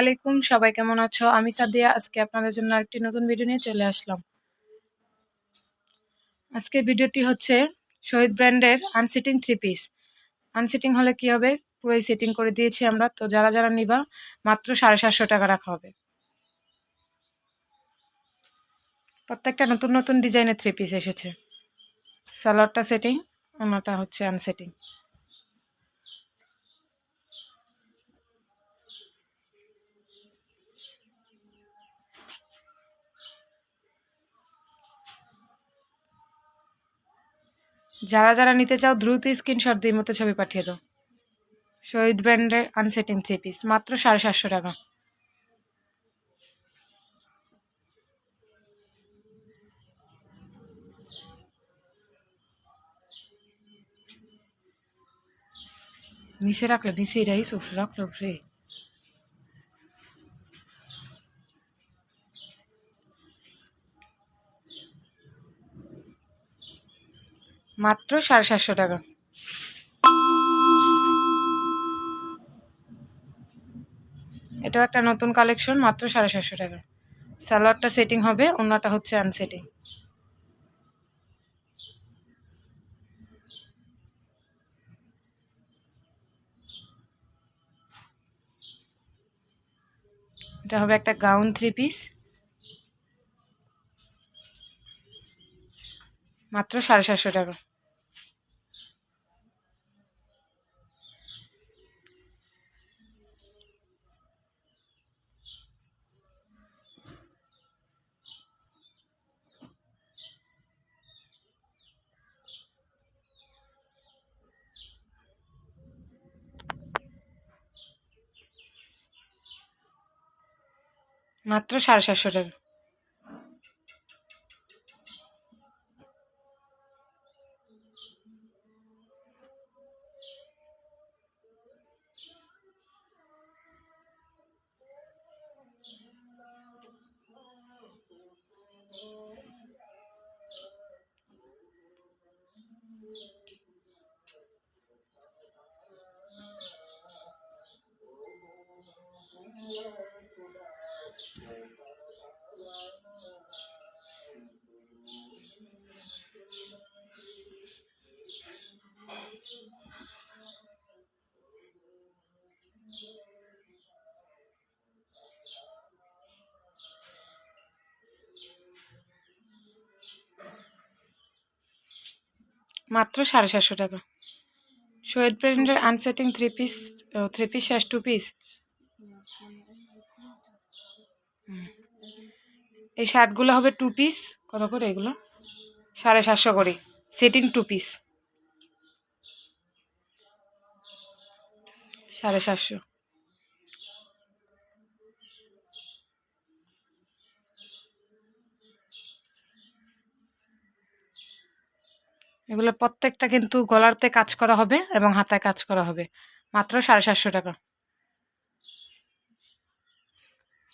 আলাইকুম সবাই কেমন আছো? আমি সাদিয়া, আজকে আপনাদের জন্য আরেকটি নতুন ভিডিও নিয়ে চলে আসলাম। আজকে ভিডিওটি হচ্ছে শহীদ ব্র্যান্ডের আনসিটিং থ্রি পিস। আনসিটিং হলে কি হবে? পুরোই সেটিং করে দিয়েছি আমরা। তো যারা যারা নিবা, মাত্র সাড়ে সাতশো টাকা রাখা হবে। প্রত্যেকটা নতুন নতুন ডিজাইনের থ্রি পিস এসেছে। সালোয়ারটা সেটিং, ওনাটা হচ্ছে আনসেটিং। যারা যারা নিতে চাও দ্রুত স্ক্রিনশট দিয়ে মতো ছবি পাঠিয়ে দাও। শহীদ ব্র্যান্ডের আনসেটিং থ্রি পিস মাত্র সাড়ে সাতশো টাকা। নিচে রাখলে, নিচে রাইস উপরে রাখল মাত্র সাড়ে সাতশো টাকা। এটাও একটা নতুন কালেকশন মাত্র সাড়ে সাতশো টাকা। সালোয়ারটা সেটিং হবে অন্যটা হচ্ছে আনসেটিং এটা হবে একটা গাউন থ্রি পিস মাত্র সাড়ে সাতশো টাকা। মাত্র সাড়ে সাতশো টাকা। মাত্র সাড়ে সাতশো টাকা। শহীদ ব্র্যান্ডের আনসেটিং থ্রি পিস থ্রি পিস শেষ টু পিস এই শার্টগুলো হবে টু পিস কত করে এগুলো? সাড়ে সাতশো করে। সেটিং টু পিস সাড়ে সাতশো। এগুলো প্রত্যেকটা কিন্তু গলারতে কাজ করা হবে এবং হাতায় কাজ করা হবে। মাত্র সাড়ে সাতশো টাকা।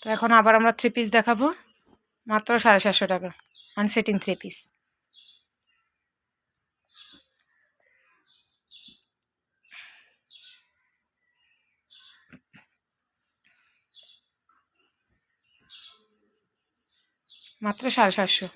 তো এখন আবার আমরা থ্রি পিস দেখাবো। মাত্র সাড়ে সাতশো টাকা। আনসেটিং থ্রি পিস মাত্র সাড়ে সাতশো।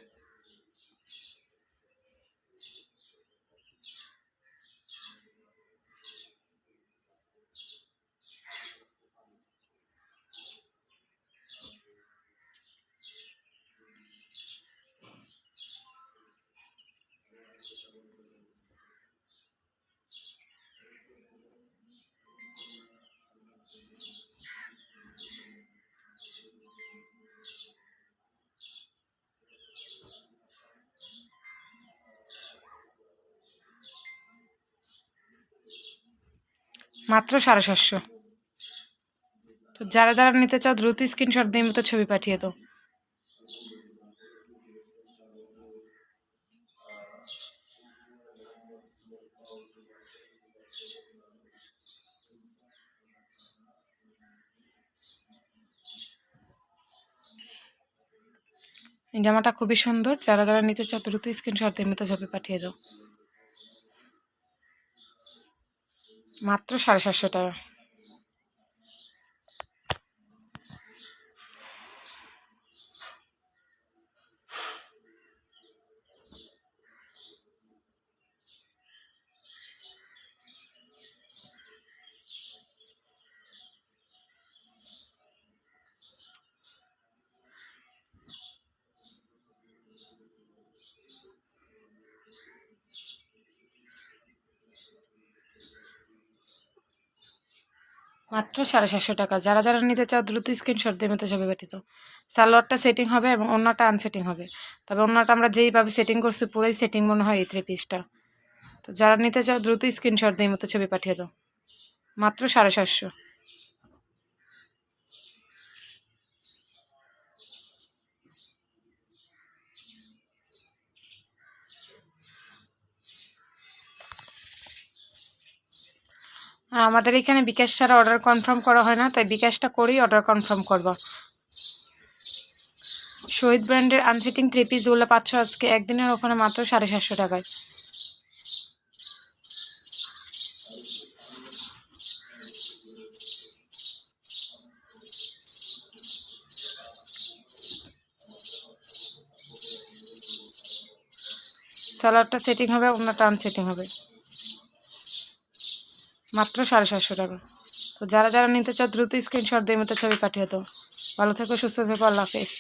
মাত্র সাড়ে সাতশো। তো যারা যারা নিতে চাও, দ্রুত স্ক্রিনশট দিয়ে মতো ছবি পাঠিয়ে দাও। জামাটা খুবই সুন্দর। যারা যারা নিতে চাও, দ্রুত স্ক্রিনশট দিয়ে মতো ছবি পাঠিয়ে দাও। মাত্র সাড়ে সাতশো টাকা। মাত্র সাড়ে সাতশো টাকা। যারা যারা নিতে চাও, দ্রুত স্ক্রিনশট দিয়ে মতো ছবি ব্যতীত সালোয়ারটা সেটিং হবে এবং অন্যটা আনসেটিং হবে। তবে অন্যটা আমরা যেইভাবে সেটিং করছি, পুরোই সেটিং মনে হয় এই থ্রি পিসটা তো যারা নিতে চাও, দ্রুত স্ক্রিনশট দিয়ে মতো ছবি পাঠিয়ে দাও। মাত্র সাড়ে সাতশো। আমাদের এখানে বিকাশ ছাড়া অর্ডার কনফার্ম করা হয় না, তাই বিকাশটা করেই অর্ডার কনফার্ম করবা। শহীদ ব্র্যান্ডের আনসিটিং থ্রি পিসগুলো পাচ্ছ আজকে, একদিনের ওখানে মাত্র সাড়ে সাতশো টাকায়। সালাডটা সেটিং হবে অন্যটা আনসেটিং হবে। মাত্র সাড়ে সাতশো টাকা। তো যারা যারা নিতে চাও, দ্রুত স্ক্রিনশট দিয়ে মতো ছবি পাঠিয়ে দাও। ভালো থেকো, সুস্থ থেকো, আল্লাহ হাফেজ।